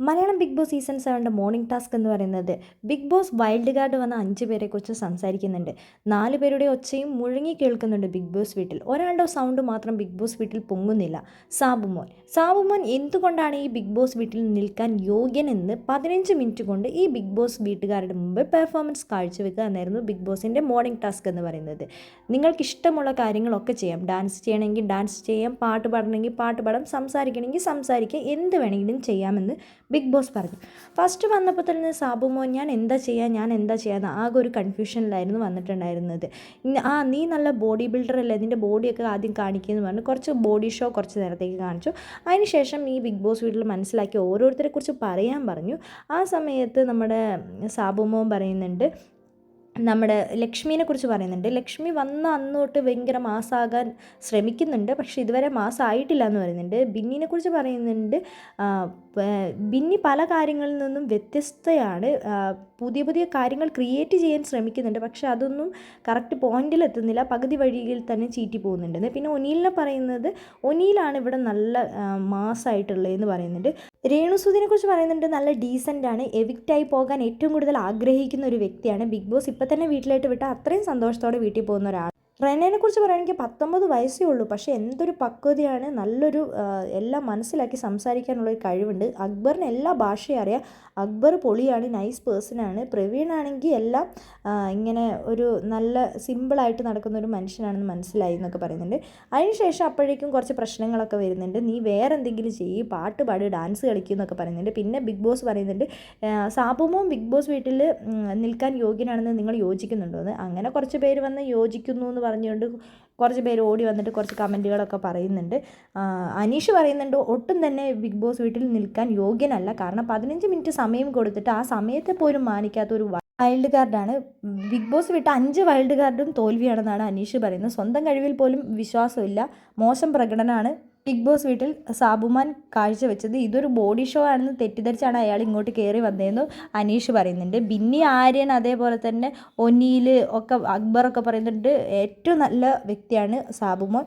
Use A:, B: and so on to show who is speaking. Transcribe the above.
A: Malayalam Big Boss season സെവന്റെ morning task എന്ന് പറയുന്നത് ബിഗ് ബോസ് വൈൽഡ് ഗാർഡ് വന്ന അഞ്ച് പേരെക്കുറിച്ച് സംസാരിക്കുന്നുണ്ട്. നാല് പേരുടെ ഒച്ചയും മുഴങ്ങി കേൾക്കുന്നുണ്ട് ബിഗ് ബോസ് വീട്ടിൽ. ഒരാളുടെ സൗണ്ട് മാത്രം ബിഗ് ബോസ് വീട്ടിൽ പൊങ്ങുന്നില്ല. സാബുമോൻ. സാബുമോൻ എന്തുകൊണ്ടാണ് ഈ ബിഗ് ബോസ് വീട്ടിൽ നിൽക്കാൻ യോഗ്യനെന്ന് പതിനഞ്ച് മിനിറ്റ് കൊണ്ട് ഈ ബിഗ് ബോസ് വീട്ടുകാരുടെ മുമ്പ് പെർഫോമൻസ് കാഴ്ചവെക്കുക എന്നായിരുന്നു ബിഗ് ബോസിന്റെ മോർണിംഗ് ടാസ്ക് എന്ന് പറയുന്നത്. നിങ്ങൾക്ക് ഇഷ്ടമുള്ള കാര്യങ്ങളൊക്കെ ചെയ്യാം. ഡാൻസ് ചെയ്യണമെങ്കിൽ ഡാൻസ് ചെയ്യാം. പാട്ട് പാടണമെങ്കിൽ പാട്ട് പാടാം. സംസാരിക്കണമെങ്കിൽ സംസാരിക്കുക എന്ത് വേണമെങ്കിലും ചെയ്യാമെന്ന് ബിഗ് ബോസ് പറഞ്ഞു. ഫസ്റ്റ് വന്നപ്പോൾ തന്നെ സാബുമോൻ ഞാൻ എന്താ ചെയ്യുക ഞാൻ എന്താ ചെയ്യാന്ന് ആകെ ഒരു കൺഫ്യൂഷനിലായിരുന്നു വന്നിട്ടുണ്ടായിരുന്നത്. ആ നീ നല്ല ബോഡി ബിൽഡർ അല്ലേ? നിന്റെ ബോഡിയൊക്കെ ആദ്യം കാണിക്കുമെന്ന് പറഞ്ഞു. കുറച്ച് ബോഡി ഷോ കുറച്ച് നേരത്തേക്ക് കാണിച്ചു. അതിനുശേഷം ഈ ബിഗ് ബോസ് വീട്ടിൽ മനസ്സിലാക്കി ഓരോരുത്തരെ കുറിച്ച് പറയാൻ പറഞ്ഞു. ആ സമയത്ത് നമ്മുടെ സാബുമോൻ പറയുന്നുണ്ട് നമ്മുടെ ലക്ഷ്മീനെ കുറിച്ച് പറയുന്നുണ്ട്. ലക്ഷ്മി വന്ന അന്നോട്ട് ഭയങ്കര മാസാകാൻ ശ്രമിക്കുന്നുണ്ട്. പക്ഷേ ഇതുവരെ മാസമായിട്ടില്ല എന്ന് പറയുന്നുണ്ട്. ബിന്നിനെ കുറിച്ച് പറയുന്നുണ്ട്. ബിന്നി പല കാര്യങ്ങളിൽ നിന്നും വ്യത്യസ്തയാണ്. പുതിയ പുതിയ കാര്യങ്ങൾ ക്രിയേറ്റ് ചെയ്യാൻ ശ്രമിക്കുന്നുണ്ട്. പക്ഷേ അതൊന്നും കറക്റ്റ് പോയിന്റിൽ എത്തുന്നില്ല പകുതി വഴിയിൽ തന്നെ ചീറ്റി പോകുന്നുണ്ട്. പിന്നെ ഒനീലിനെ പറയുന്നത് ഒനീലാണ് ഇവിടെ നല്ല മാസമായിട്ടുള്ളതെന്ന് പറയുന്നുണ്ട്. രേണുസുദിനെ കുറിച്ച് പറയുന്നുണ്ട് നല്ല ഡീസന്റ് ആണ്. എവിക്റ്റായി പോകാൻ ഏറ്റവും കൂടുതൽ ആഗ്രഹിക്കുന്ന ഒരു വ്യക്തിയാണ് ബിഗ് ബോസ്. ഇപ്പം തന്നെ വീട്ടിലായിട്ട് വിട്ടാൽ അത്രയും സന്തോഷത്തോടെ വീട്ടിൽ പോകുന്ന ഒരാൾ റെനേനെ കുറിച്ച് പറയുകയാണെങ്കിൽ പത്തൊമ്പത് വയസ്സേ ഉള്ളൂ. പക്ഷേ എന്തൊരു പക്വതയാണ് നല്ലൊരു എല്ലാം മനസ്സിലാക്കി സംസാരിക്കാനുള്ള ഒരു കഴിവുണ്ട്. അക്ബറിന് എല്ലാ ഭാഷയും അറിയാം. അക്ബർ പൊളിയാണ് നൈസ് പേഴ്സണാണ് പ്രവീൺ ആണെങ്കിൽ എല്ലാം ഇങ്ങനെ ഒരു നല്ല സിമ്പിളായിട്ട് നടക്കുന്ന ഒരു മനുഷ്യനാണെന്ന് മനസ്സിലായി എന്നൊക്കെ പറയുന്നുണ്ട്. അതിനുശേഷം അപ്പോഴേക്കും കുറച്ച് പ്രശ്നങ്ങളൊക്കെ വരുന്നുണ്ട്. നീ വേറെ എന്തെങ്കിലും ചെയ്യ് പാട്ട് പാടി ഡാൻസ് കളിക്കും എന്നൊക്കെ പറയുന്നുണ്ട്. പിന്നെ ബിഗ് ബോസ് പറയുന്നുണ്ട് സാബുമോൻ ബിഗ് ബോസ് വീട്ടിൽ നിൽക്കാൻ യോഗ്യനാണെന്ന് നിങ്ങൾ യോജിക്കുന്നുണ്ടോ എന്ന് അങ്ങനെ കുറച്ച് പേര് വന്ന് യോജിക്കുന്നു എന്ന് പറഞ്ഞുകൊണ്ട് കുറച്ച് പേര് ഓടി വന്നിട്ട് കുറച്ച് കമന്റുകളൊക്കെ പറയുന്നുണ്ട്. അനീഷ് പറയുന്നുണ്ട് ഒട്ടും തന്നെ ബിഗ് ബോസ് വീട്ടിൽ നിൽക്കാൻ യോഗ്യനല്ല. കാരണം പതിനഞ്ച് മിനിറ്റ് സമയം കൊടുത്തിട്ട് ആ സമയത്തെ പോലും മാനിക്കാത്ത ഒരു വൈൽഡ് കാർഡാണ് ബിഗ് ബോസ് വിട്ട അഞ്ച് വൈൽഡ് കാർഡും തോൽവിയാണെന്നാണ് അനീഷ് പറയുന്നത്. സ്വന്തം കഴിവിൽ പോലും വിശ്വാസമില്ല. മോശം പ്രകടനമാണ്. ബിഗ് ബോസ് വീട്ടിൽ സാബുമാൻ കാഴ്ചവെച്ചത് ഇതൊരു ബോഡി ഷോ ആണെന്ന് തെറ്റിദ്ധരിച്ചാണ് അയാൾ ഇങ്ങോട്ട് കയറി വന്നതെന്ന് അനീഷ് പറയുന്നുണ്ട്. ബിന്നി ആര്യൻ അതേപോലെ തന്നെ ഒന്നിയിൽ ഒക്കെ അക്ബർ ഒക്കെ പറയുന്നുണ്ട്. ഏറ്റവും നല്ല വ്യക്തിയാണ് സാബുമോൻ.